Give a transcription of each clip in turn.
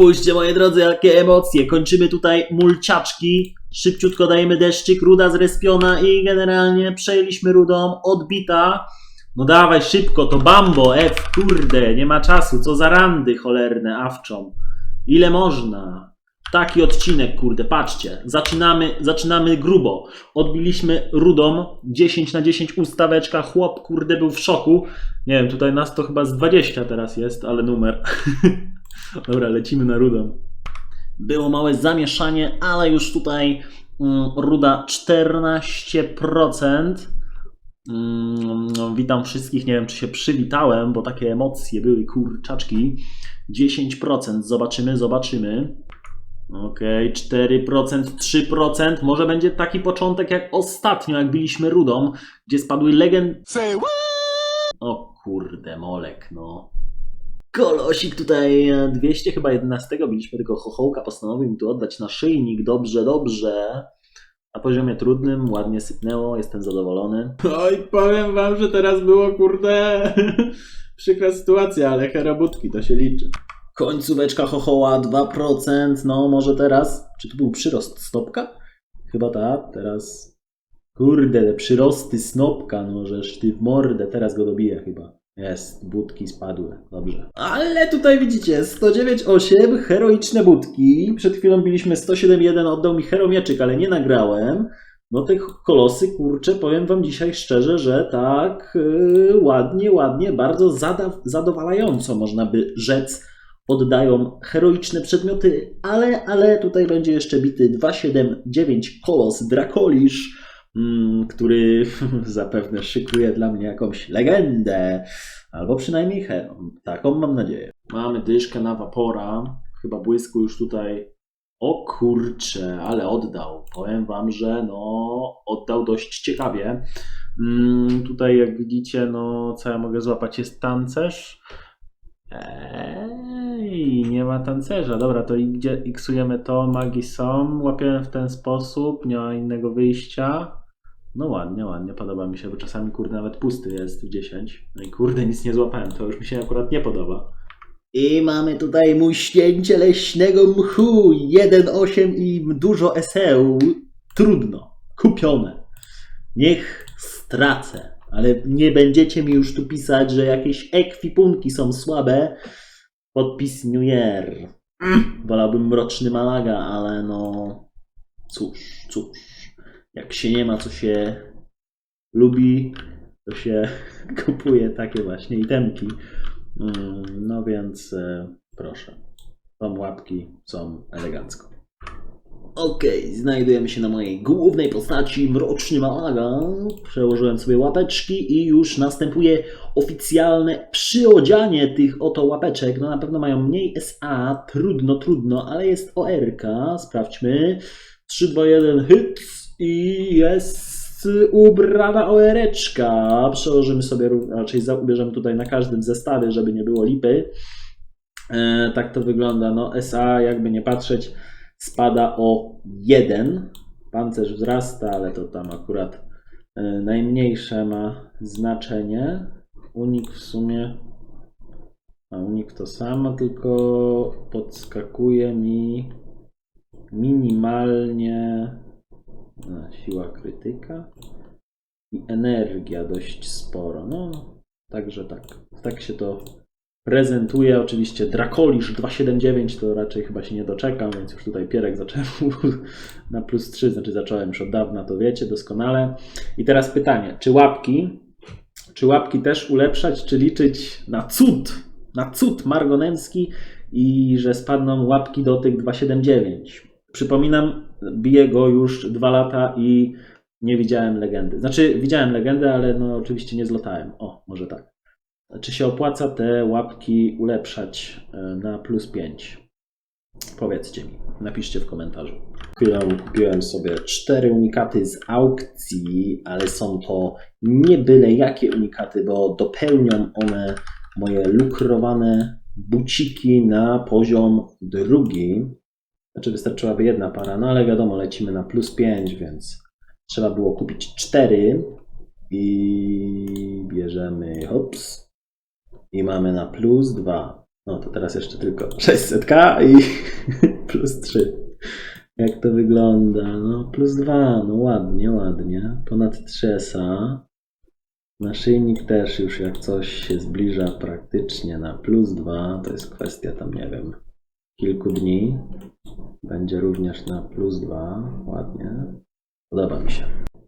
Spójrzcie moi drodzy, jakie emocje. Kończymy tutaj mulciaczki. Szybciutko dajemy deszczyk, ruda zrespiona i generalnie przejęliśmy rudą, odbita. No dawaj szybko, to Bambo, F, kurde, nie ma czasu, co za randy cholerne, awczą. Ile można? Taki odcinek, kurde, patrzcie. Zaczynamy, zaczynamy grubo. Odbiliśmy rudą 10 na 10 ustaweczka. Chłop, kurde, był w szoku. Nie wiem, tutaj nas to chyba z 20 teraz jest, ale numer. Dobra, lecimy na rudą. Było małe zamieszanie, ale już tutaj mm, ruda 14%. Mm, witam wszystkich. Nie wiem, czy się przywitałem, bo takie emocje były kurczaczki. 10%. Zobaczymy, zobaczymy. Okej, 4%, 3%. Może będzie taki początek jak ostatnio, jak biliśmy rudą, gdzie spadły legend. O kurde, molek, no. Kolosik tutaj e, 200 chyba 11 biliśmy tego chochołka, postanowił mi tu oddać naszyjnik, dobrze, dobrze. Na poziomie trudnym ładnie sypnęło, jestem zadowolony. Oj, powiem wam, że teraz było kurde przykra sytuacja, ale herobutki to się liczy. Końcóweczka chochoła 2%, no może teraz, czy tu był przyrost stopka? Chyba tak, teraz Kurde, te przyrosty snopka, no żeż ty w mordę, teraz go dobiję chyba. Jest, budki spadły, dobrze. Ale tutaj widzicie, 109,8, heroiczne budki. Przed chwilą biliśmy 107,1, oddał mi heromieczyk, ale nie nagrałem. No te kolosy, kurczę, powiem wam dzisiaj szczerze, że tak yy, ładnie, ładnie, bardzo zadowalająco można by rzec oddają heroiczne przedmioty, ale, ale tutaj będzie jeszcze bity 279 kolos Drakolisz, który zapewne szykuje dla mnie jakąś legendę, albo przynajmniej hero. Taką mam nadzieję. Mamy dyszkę na wapora, chyba błysku już tutaj. O kurcze, ale oddał. Powiem wam, że no oddał dość ciekawie. Mm, tutaj jak widzicie, no co ja mogę złapać jest tancerz. Ej, nie ma tancerza. Dobra, to idzie, iksujemy to, magii są. Łapiemy w ten sposób, nie ma innego wyjścia. No ładnie, ładnie, podoba mi się, bo czasami kurde nawet pusty jest w 10. No i kurde, nic nie złapałem, to już mi się akurat nie podoba. I mamy tutaj muśnięcie leśnego mchu, 1,8 i dużo eseł. Trudno, kupione. Niech stracę, ale nie będziecie mi już tu pisać, że jakieś ekwipunki są słabe. Podpis New Year. Mm, Wolałbym mroczny Malaga, ale no cóż, cóż. Jak się nie ma, co się lubi, to się kupuje takie właśnie itemki. Mm, No więc e, proszę. Tam łapki są elegancko. Okej, znajdujemy się na mojej głównej postaci, Mroczny Malaga. Przełożyłem sobie łapeczki i już następuje oficjalne przyodzianie tych oto łapeczek. No na pewno mają mniej SA, trudno, trudno, ale jest ORK. Sprawdźmy. 3, 2, 1, hits i jest ubrana OReczka. Przełożymy sobie, raczej ubierzemy tutaj na każdym zestawie, żeby nie było lipy. E, tak to wygląda. No SA, jakby nie patrzeć, spada o 1. Pancerz wzrasta, ale to tam akurat e, najmniejsze ma znaczenie. Unik w sumie. A unik to samo, tylko podskakuje mi minimalnie siła krytyka i energia dość sporo. No, także tak. Tak się to prezentuje. Oczywiście Drakolisz 279 to raczej chyba się nie doczekam, więc już tutaj Pierek zacząłem na plus 3, znaczy zacząłem już od dawna, to wiecie doskonale. I teraz pytanie, czy łapki, czy łapki też ulepszać, czy liczyć na cud, na cud margonemski i że spadną łapki do tych 279. Przypominam, biję go już dwa lata i nie widziałem legendy. Znaczy, widziałem legendę, ale no oczywiście nie zlotałem. O, może tak. Czy się opłaca te łapki ulepszać e, na plus 5? Powiedzcie mi, napiszcie w komentarzu. Kupiłem, kupiłem sobie cztery unikaty z aukcji, ale są to nie byle jakie unikaty, bo dopełnią one moje lukrowane buciki na poziom drugi. Znaczy wystarczyłaby jedna para, no ale wiadomo, lecimy na plus 5, więc trzeba było kupić cztery i bierzemy hops i mamy na plus 2. No to teraz jeszcze tylko 600k i plus 3. Jak to wygląda? No plus 2, no ładnie, ładnie. Ponad 3 SA. Naszyjnik też już jak coś się zbliża praktycznie na plus 2. To jest kwestia tam, nie wiem, kilku dni. Będzie również na plus 2. Ładnie. Podoba mi się.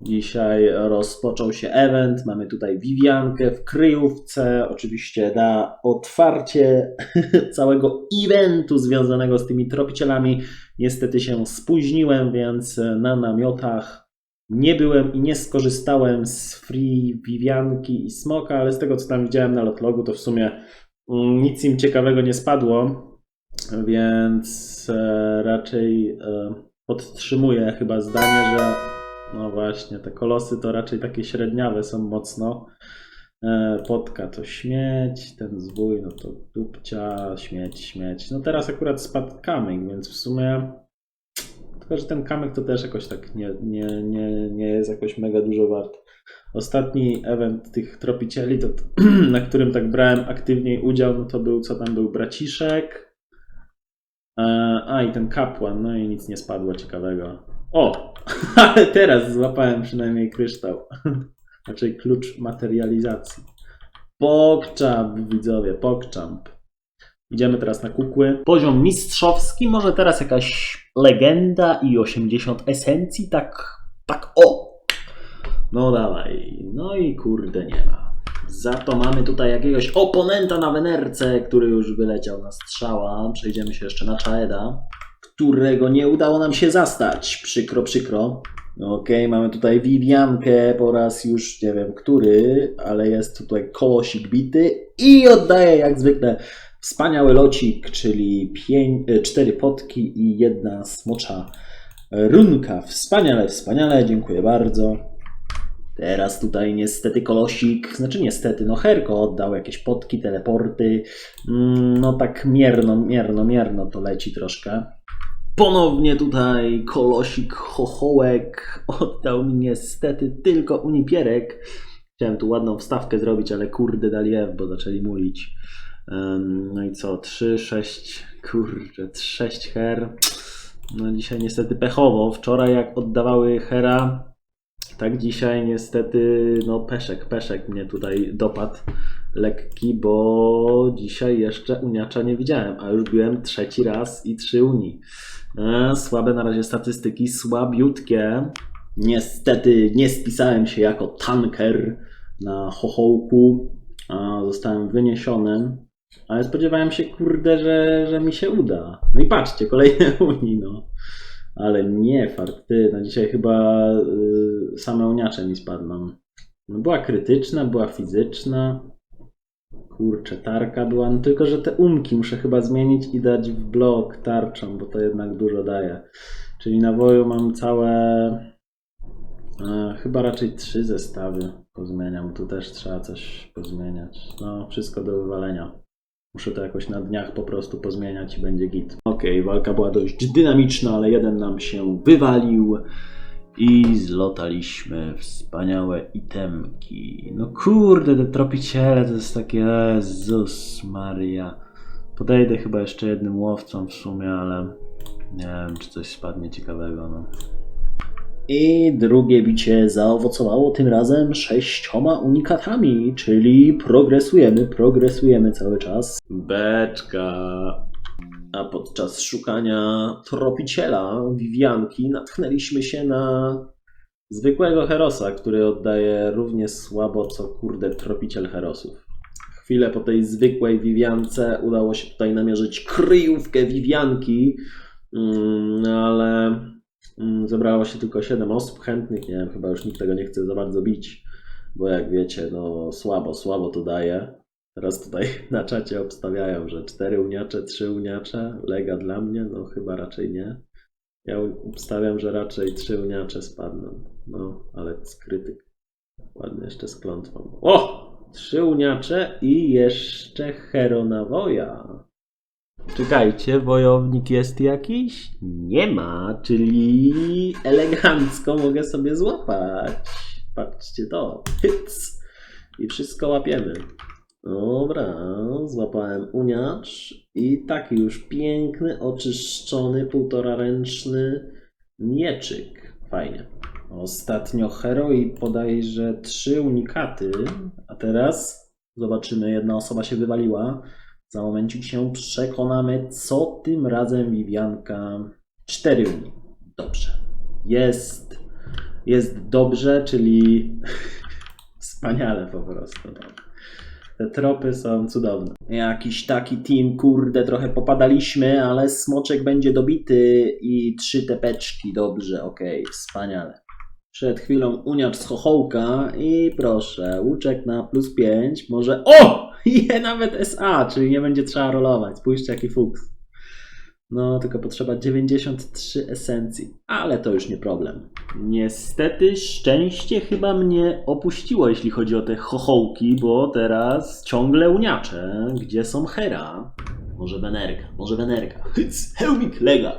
Dzisiaj rozpoczął się event. Mamy tutaj Viviankę w kryjówce. Oczywiście na otwarcie całego eventu związanego z tymi tropicielami. Niestety się spóźniłem, więc na namiotach nie byłem i nie skorzystałem z free Vivianki i Smoka, ale z tego co tam widziałem na lotlogu, to w sumie mm, nic im ciekawego nie spadło, więc e, raczej e, podtrzymuję chyba zdanie, że no właśnie, te kolosy to raczej takie średniawe są mocno. E, Potka to śmieć, ten zwój no to dupcia, śmieć, śmieć. No teraz akurat spadł kamyk, więc w sumie tylko, że ten kamyk to też jakoś tak nie, nie, nie, nie jest jakoś mega dużo wart. Ostatni event tych tropicieli, to, na którym tak brałem aktywniej udział, no to był, co tam był, braciszek. E, A i ten kapłan, no i nic nie spadło ciekawego. O! Ale teraz złapałem przynajmniej kryształ. Raczej klucz materializacji. Pokczamp, widzowie, pokczamp. Idziemy teraz na kukły. Poziom mistrzowski, może teraz jakaś legenda i 80 esencji, tak, tak o. No dawaj. No i kurde nie ma. Za to mamy tutaj jakiegoś oponenta na Wenerce, który już wyleciał na strzała. Przejdziemy się jeszcze na Chaeda, którego nie udało nam się zastać. Przykro, przykro. Okej, mamy tutaj Viviankę po raz już nie wiem który, ale jest tutaj kolosik bity i oddaje jak zwykle wspaniały locik, czyli e, cztery potki i jedna smocza runka. Wspaniale, wspaniale, dziękuję bardzo. Teraz tutaj niestety kolosik, znaczy niestety, no Herko oddał jakieś potki, teleporty. Mm, No tak mierno, mierno, mierno to leci troszkę. Ponownie tutaj kolosik chochołek oddał mi niestety tylko unipierek. Chciałem tu ładną wstawkę zrobić, ale kurde dali F, bo zaczęli mulić. No i co? 3, 6, kurczę, 6 her. No dzisiaj niestety pechowo. Wczoraj jak oddawały hera, tak dzisiaj niestety, no peszek, peszek mnie tutaj dopadł lekki, bo dzisiaj jeszcze uniacza nie widziałem, a już byłem trzeci raz i trzy uni. E, słabe na razie statystyki, słabiutkie. Niestety nie spisałem się jako tanker na chochołku, a zostałem wyniesiony. Ale spodziewałem się, kurde, że, że mi się uda. No i patrzcie, kolejne uni, no. Ale nie, fart, ty, no dzisiaj chyba y, same uniacze mi spadną. No była krytyczna, była fizyczna. Kurczę, tarka była, no tylko że te umki muszę chyba zmienić i dać w blok tarczą, bo to jednak dużo daje. Czyli na woju mam całe, e, chyba raczej trzy zestawy pozmieniam. Tu też trzeba coś pozmieniać. No, wszystko do wywalenia. Muszę to jakoś na dniach po prostu pozmieniać i będzie git. Okej, walka była dość dynamiczna, ale jeden nam się wywalił i zlotaliśmy wspaniałe itemki. No kurde, te tropiciele to jest takie Jezus Maria. Podejdę chyba jeszcze jednym łowcą w sumie, ale nie wiem, czy coś spadnie ciekawego. No. I drugie bicie zaowocowało tym razem sześcioma unikatami, czyli progresujemy, progresujemy cały czas. Beczka. A podczas szukania tropiciela, Vivianki, natknęliśmy się na zwykłego Herosa, który oddaje równie słabo co kurde tropiciel Herosów. Chwilę po tej zwykłej Viviance udało się tutaj namierzyć kryjówkę Vivianki, mm, ale zebrało się tylko 7 osób chętnych. Nie wiem, chyba już nikt tego nie chce za bardzo bić, bo jak wiecie, no słabo, słabo to daje. Teraz tutaj na czacie obstawiają, że 4 uniacze, 3 uniacze, lega dla mnie, no chyba raczej nie. Ja obstawiam, że raczej 3 uniacze spadną. No, ale skrytyk. Ładnie jeszcze z. O! Trzy uniacze i jeszcze Heronawoja. Czekajcie, wojownik jest jakiś? Nie ma, czyli elegancko mogę sobie złapać. Patrzcie to. Hyc. I wszystko łapiemy. Dobra, złapałem uniacz i taki już piękny, oczyszczony, półtora ręczny mieczyk. Fajnie. Ostatnio Heroi podaje, że trzy unikaty, a teraz zobaczymy, jedna osoba się wywaliła. Za momencik się przekonamy, co tym razem Vivianka. Cztery uni. Dobrze. Jest. Jest dobrze, czyli wspaniale po prostu. no. Te tropy są cudowne. Jakiś taki team, kurde, trochę popadaliśmy, ale smoczek będzie dobity i trzy tepeczki. Dobrze, okej, wspaniale. Przed chwilą uniacz z chochołka i proszę, łuczek na plus 5, może... O! Je nawet SA, czyli nie będzie trzeba rolować. Spójrzcie jaki fuks. No, tylko potrzeba 93 esencji, ale to już nie problem. Niestety szczęście chyba mnie opuściło, jeśli chodzi o te chochołki, bo teraz ciągle uniaczę. Gdzie są Hera? Może Wenerka, może Wenerka. Hyc, Hełmik, lega.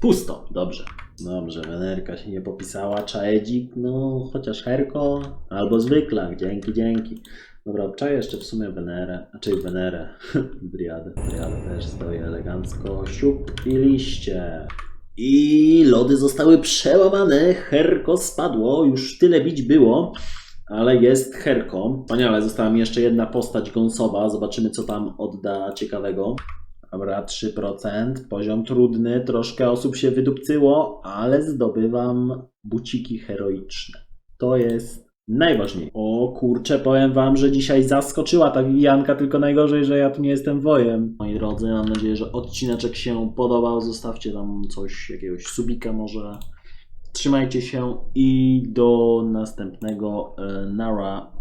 Pusto, dobrze. Dobrze, Wenerka się nie popisała, Czaedzik, no chociaż Herko, albo zwykla, dzięki, dzięki. Dobra, obczaję jeszcze w sumie Wenerę, czyli Wenerę, Driadę, Driadę też stoi elegancko, siup i liście. I lody zostały przełamane, Herko spadło, już tyle bić było, ale jest Herko. Wspaniale, została mi jeszcze jedna postać gąsowa, zobaczymy co tam odda ciekawego. Dobra, 3%, poziom trudny, troszkę osób się wydupcyło, ale zdobywam buciki heroiczne. To jest najważniejsze. O kurczę, powiem wam, że dzisiaj zaskoczyła ta Vivianka, tylko najgorzej, że ja tu nie jestem wojem. Moi drodzy, mam nadzieję, że odcineczek się podobał. Zostawcie tam coś, jakiegoś subika może. Trzymajcie się i do następnego. e, Nara.